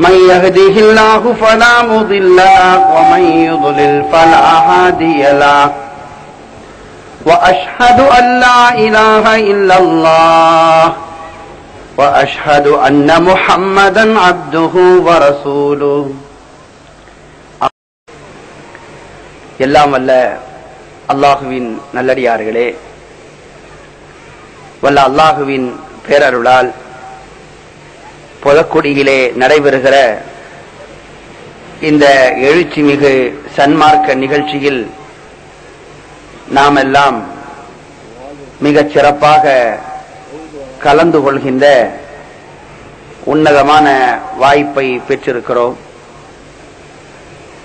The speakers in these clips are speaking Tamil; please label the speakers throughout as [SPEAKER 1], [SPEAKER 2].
[SPEAKER 1] من يهده الله فلا مضل له ومن يضلل فلا هادي له واشهد ان لا اله الا الله واشهد ان محمدا عبده ورسوله எல்லாம் வல்ல அல்லாஹுவின் நல்லடியார்களே வல்ல அல்லாஹுவின் பேரருளால் புதக்குடியிலே நடைபெறுகிற இந்த எழுச்சிமிகு சன்மார்க்க நிகழ்ச்சியில் நாம் எல்லாம் மிகச் சிறப்பாக கலந்து கொள்கின்ற உன்னதமான வாய்ப்பை பெற்றிருக்கிறோம்.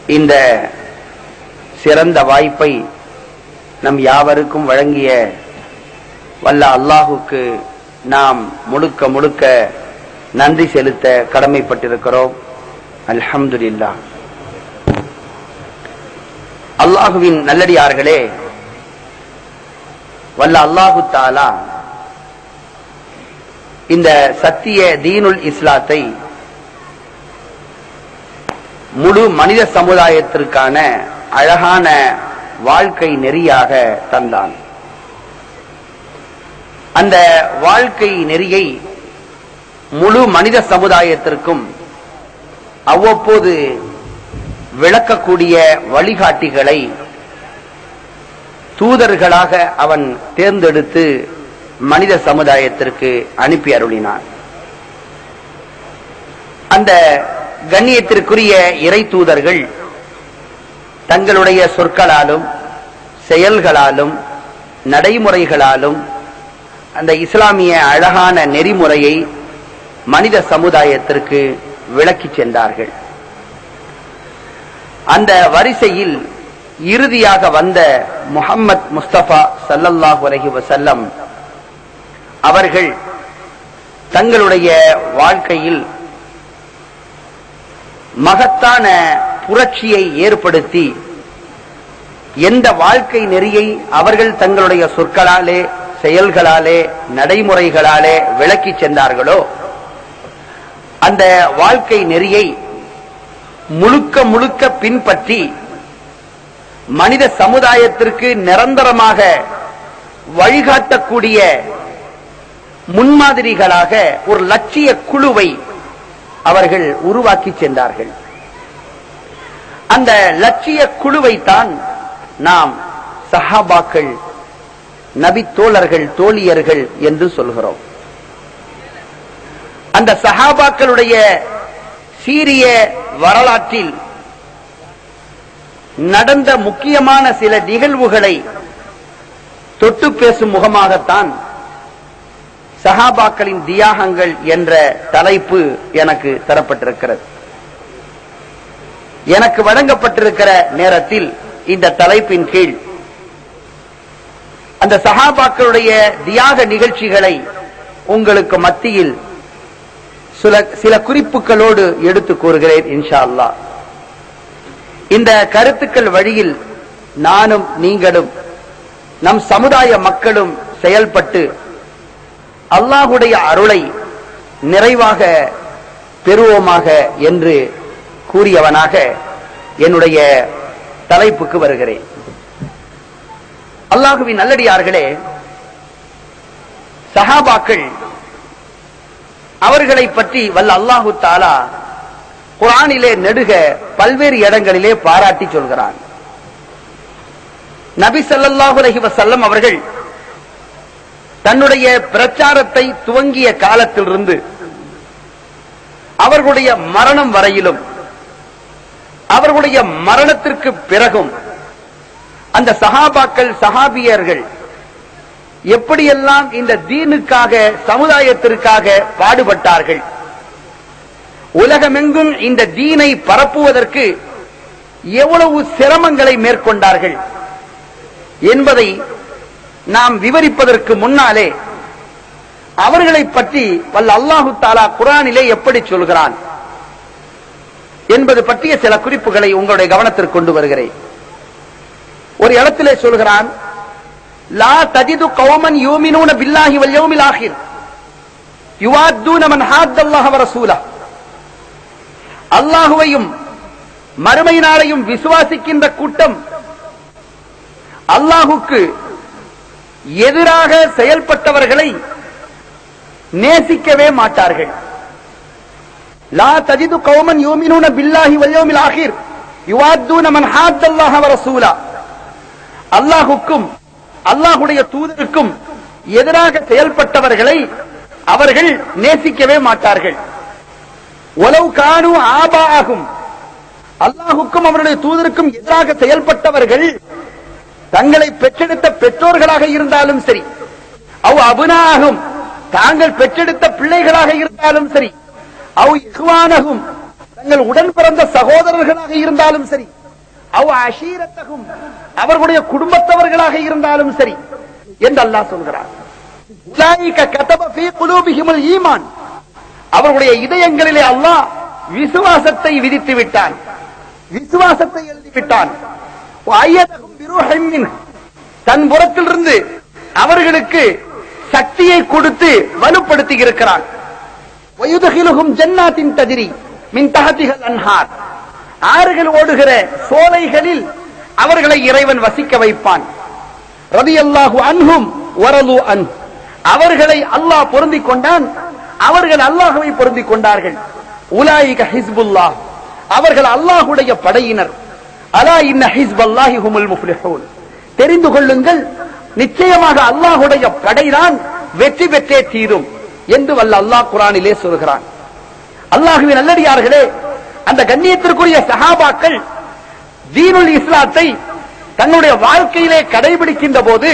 [SPEAKER 1] இந்த சிறந்த வாய்ப்பை நம் யாவருக்கும் வழங்கிய வல்ல அல்லாஹுக்கு நாம் முழுக்க முழுக்க நன்றி செலுத்த கடமைப்பட்டிருக்கிறோம். அல்ஹம்துலில்லா. அல்லாஹுவின் நல்லடியார்களே வல்ல அல்லாஹு தாலா இந்த சத்திய தீனுல் இஸ்லாத்தை முழு மனித சமுதாயத்திற்கான அழகான வாழ்க்கை நெறியாக தந்தான். அந்த வாழ்க்கை நெறியை முழு மனித சமுதாயத்திற்கும் அவ்வப்போது விளக்கக்கூடிய வழிகாட்டிகளை தூதர்களாக அவன் தேர்ந்தெடுத்து மனித சமுதாயத்திற்கு அனுப்பி அருளினான். அந்த கண்ணியத்திற்குரிய இறை தூதர்கள் தங்களுடைய சொற்களாலும் செயல்களாலும் நடைமுறைகளாலும் அந்த இஸ்லாமிய அழகான நெறிமுறையை மனித சமுதாயத்திற்கு விளக்கிச் சென்றார்கள். அந்த வரிசையில் இறுதியாக வந்த முஹம்மத் முஸ்தபா சல்லல்லாஹு அலஹி வசல்லம் அவர்கள் தங்களுடைய வாழ்க்கையில் மகத்தான புரட்சியை ஏற்படுத்தி எந்த வாழ்க்கை நெறியை அவர்கள் தங்களுடைய சொற்களாலே செயல்களாலே நடைமுறைகளாலே விளக்கிச் சென்றார்களோ அந்த வாழ்க்கை நெறியை முழுக்க முழுக்க பின்பற்றி மனித சமுதாயத்திற்கு நிரந்தரமாக வழிகாட்டக்கூடிய முன்மாதிரிகளாக ஒரு லட்சிய குழுவை அவர்கள் உருவாக்கி சென்றார்கள். அந்த லட்சிய குழுவை தான் நாம் சஹாபாக்கள் நபி தோழர்கள் தோழியர்கள் என்று சொல்கிறோம். அந்த சஹாபாக்களுடைய சீரிய வரலாற்றில் நடந்த முக்கியமான சில நிகழ்வுகளை தொட்டு பேசும் முகமாகத்தான் சஹாபாக்களின் தியாகங்கள் என்ற தலைப்பு எனக்கு தரப்பட்டிருக்கிறது. எனக்கு வழங்கப்பட்டிருக்கிற நேரத்தில் இந்த தலைப்பின் கீழ் அந்த சஹாபாக்களுடைய தியாக நிகழ்ச்சிகளை உங்களுக்கு மத்தியில் சில சில குறிப்புகளோடு எடுத்து கூறுகிறேன் இன்ஷா அல்லா இந்த கருத்துக்கள் வழியில் நானும் நீங்களும் நம் சமுதாய மக்களும் செயல்பட்டு அல்லாஹுடைய அருளை நிறைவாக பெறுவோமாக என்று கூறியவனாக என்னுடைய தலைப்புக்கு வருகிறேன். அல்லாஹுவின் நல்லடியார்களே சஹாபாக்கள் அவர்களை பற்றி வல்ல அல்லாஹு தாலா குரானிலே நெடுக பல்வேறு இடங்களிலே பாராட்டி சொல்கிறான். நபி சல்லாஹு அலஹி வசல்லம் அவர்கள் தன்னுடைய பிரச்சாரத்தை துவங்கிய காலத்திலிருந்து அவர்களுடைய மரணம் வரையிலும் அவர்களுடைய மரணத்திற்கு பிறகும் அந்த சகாபாக்கள் சகாபியர்கள் எப்படியெல்லாம் இந்த தீனுக்காக சமுதாயத்திற்காக பாடுபட்டார்கள்? உலகமெங்கும் இந்த தீனை பரப்புவதற்கு எவ்வளவு சிரமங்களை மேற்கொண்டார்கள்? என்பதை நாம் விவரிப்பதற்கு முன்னாலே அவர்களை பற்றி வல்ல அல்லாஹு தாலா குரானிலே எப்படி சொல்கிறான் என்பது பற்றிய சில குறிப்புகளை உங்களுடைய கவனத்திற்கு கொண்டு வருகிறேன். ஒரு இடத்திலே சொல்கிறான் லா தஜிது கௌமன் யூமினூன பில்லாஹி வல் யௌமில் ஆகிர் யுவாத்தூன மன் ஹாத்தல்லாஹ வ ரசூலஹ் அல்லாஹுவையும் மறுமை நாளையும் விசுவாசிக்கின்ற கூட்டம் அல்லாஹுக்கு எதிராக செயல்பட்டவர்களை நேசிக்கவே மாட்டார்கள். லா தஜிது கௌமன் யூமினூன பில்லாஹி வல்யோமில் ஆகிர் யுவாத்தூன மன் ஹாத்தல்லாஹ வ ரசூலா. அல்லாஹுக்கும் அல்லாஹுடைய தூதருக்கும் எதிராக செயல்பட்டவர்களை அவர்கள் நேசிக்கவே மாட்டார்கள். உலவு காணு ஆபாகும் அல்லாஹுக்கும் அவருடைய தூதருக்கும் எதிராக செயல்பட்டவர்கள் தங்களை பெற்றெடுத்த பெற்றோர்களாக இருந்தாலும் சரி அவ் அபுனாகும் தாங்கள் பெற்றெடுத்த பிள்ளைகளாக இருந்தாலும் சரி அவ் இஹ்வானகும் தங்கள் உடன் பிறந்த சகோதரர்களாக இருந்தாலும் சரி அவ் அஷீரத்தகும் அவர்களுடைய குடும்பத்தவர்களாக இருந்தாலும் சரி என்று அல்லாஹ் சொல்கிறார் ஈமான். அவர்களுடைய இதயங்களிலே அல்லாஹ் விசுவாசத்தை விதித்து விட்டான். விசுவாசத்தை எழுதி விட்டான். தன் புறத்திலிருந்து அவர்களுக்கு சக்தியை கொடுத்து வலுப்படுத்தி இருக்கிறான். வயுதகிலுகும் ஜன்னாத்தின் ததிரி மின் தகதிகள் அன்ஹார். ஆறுகள் ஓடுகிற சோலைகளில் அவர்களை இறைவன் வசிக்க வைப்பான். ரதி அல்லாஹு அன்ஹும் வரலு அன். அவர்களை அல்லாஹ் பொருந்திக் கொண்டான். அவர்கள் அல்லாஹுவை பொருந்திக் கொண்டார்கள். உலாயிக ஹிஸ்புல்லா அவர்கள் அல்லாஹுடைய படையினர். அலா இன்ன ஹிஸ்பல்லாஹி ஹுமுல் முஃப்லிஹூன். தெரிந்து கொள்ளுங்கள் நிச்சயமாக அல்லாஹுடைய படைதான் வெற்றி பெற்றே தீரும் என்று வல்ல அல்லாஹ் குரானிலே சொல்கிறான். அல்லாஹுவின் நல்லடியார்களே அந்த கண்ணியத்திற்குரிய சஹாபாக்கள் தீனுல் இஸ்லாத்தை தன்னுடைய வாழ்க்கையிலே கடைபிடிக்கின்ற போது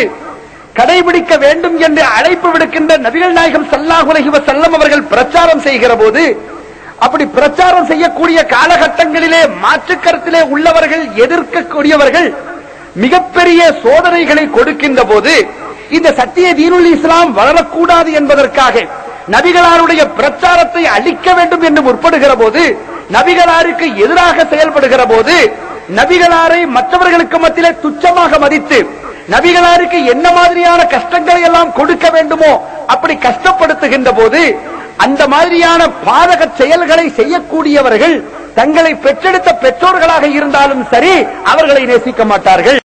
[SPEAKER 1] கடைபிடிக்க வேண்டும் என்று அழைப்பு விடுக்கின்ற நபிகள் நாயகம் சல்லாஹ் உலகிவ செல்லம் அவர்கள் பிரச்சாரம் செய்கிற போது அப்படி பிரச்சாரம் செய்யக்கூடிய காலகட்டங்களிலே மாற்று கருத்திலே உள்ளவர்கள் எதிர்க்கக்கூடியவர்கள் மிகப்பெரிய சோதனைகளை கொடுக்கின்ற போது இந்த சத்திய தீனுல் இஸ்லாம் வளரக்கூடாது என்பதற்காக நபிகளாருடைய பிரச்சாரத்தை அழிக்க வேண்டும் என்று முற்படுகிற போது நபிகளாருக்கு எதிராக செயல்படுகிற போது நபிகளாரை மற்றவர்களுக்கு மத்தியிலே துச்சமாக மதித்து நபிகளாருக்கு என்ன மாதிரியான கஷ்டங்களை எல்லாம் கொடுக்க வேண்டுமோ அப்படி கஷ்டப்படுத்துகின்ற போது அந்த மாதிரியான பாதக செயல்களை செய்யக்கூடியவர்கள் தங்களை பெற்றெடுத்த பெற்றோர்களாக இருந்தாலும் சரி அவர்களை நேசிக்க மாட்டார்கள்.